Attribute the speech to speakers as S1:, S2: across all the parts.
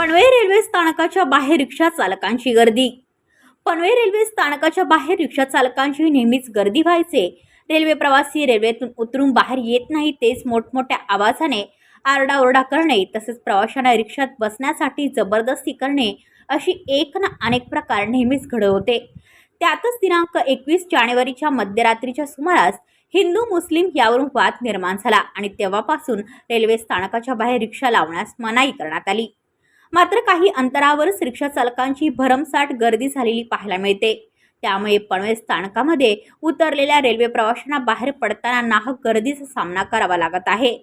S1: पनवे railway स्थानकाच्या बाहेर रिक्षा चालकांची गर्दी. पनवे रेल्वे स्थानकाच्या बाहेर रिक्षा चालकांची नेहमीच गर्दी व्हायचे. रेल्वे प्रवासी रेल्वेतून उतरून बाहेर येत नाही तेच मोठमोठ्या आवाजाने आरडाओरडा करणे तसेच प्रवाशांना रिक्षात बसण्यासाठी जबरदस्ती करणे अशी एक ना अनेक प्रकार नेहमीच घडत होते. त्यातच दिनांक एकवीस जानेवारीच्या मध्यरात्रीच्या सुमारास हिंदू मुस्लिम यावरून वाद निर्माण झाला आणि तेव्हापासून रेल्वे स्थानकाच्या बाहेर रिक्षा लावण्यास मनाई करण्यात आली. मात्र काही अंतरावरच रिक्षा चालकांची भरमसाठ गर्दी झालेली पाहायला मिळते. त्यामुळे पनवेल स्थानकामध्ये उतरलेल्या रेल्वे प्रवाशांना बाहेर पडताना नाहक गर्दीचा सामना करावा लागत आहे.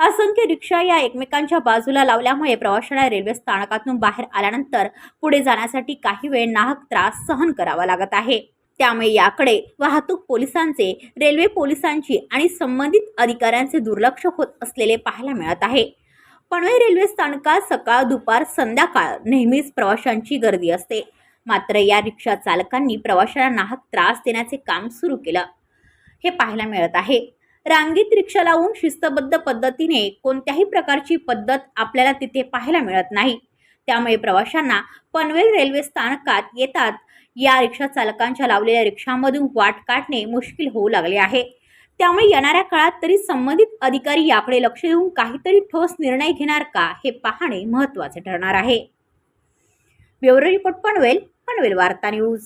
S1: असंख्य रिक्षा या एकमेकांच्या बाजूला लावल्यामुळे प्रवाशांना रेल्वे स्थानकातून बाहेर आल्यानंतर पुढे जाण्यासाठी काही वेळ नाहक त्रास सहन करावा लागत आहे. त्यामुळे याकडे वाहतूक पोलिसांचे रेल्वे पोलिसांची आणि संबंधित अधिकाऱ्यांचे दुर्लक्ष होत असलेले पाहायला मिळत आहे. पनवेल रेल्वे स्थानकात सकाळ दुपार संध्याकाळ नेहमीच प्रवाशांची गर्दी असते. मात्र या रिक्षा चालकांनी प्रवाशांना नाहक त्रास देण्याचे काम सुरू केलं. हे पाहायला मिळत आहे. रांगीत रिक्षा लावून शिस्तबद्ध पद्धतीने कोणत्याही प्रकारची पद्धत आपल्याला तिथे पाहायला मिळत नाही. त्यामुळे प्रवाशांना पनवेल रेल्वे स्थानकात येतात या रिक्षा चालकांच्या लावलेल्या रिक्षामधून वाट काढणे मुश्किल होऊ लागले आहे. त्यामुळे येणाऱ्या काळात तरी संबंधित अधिकारी याकडे लक्ष देऊन काहीतरी ठोस निर्णय घेणार का हे पाहणे महत्त्वाचे ठरणार आहे. ब्युरो रिपोर्ट पनवेल पनवेल वार्ता न्यूज.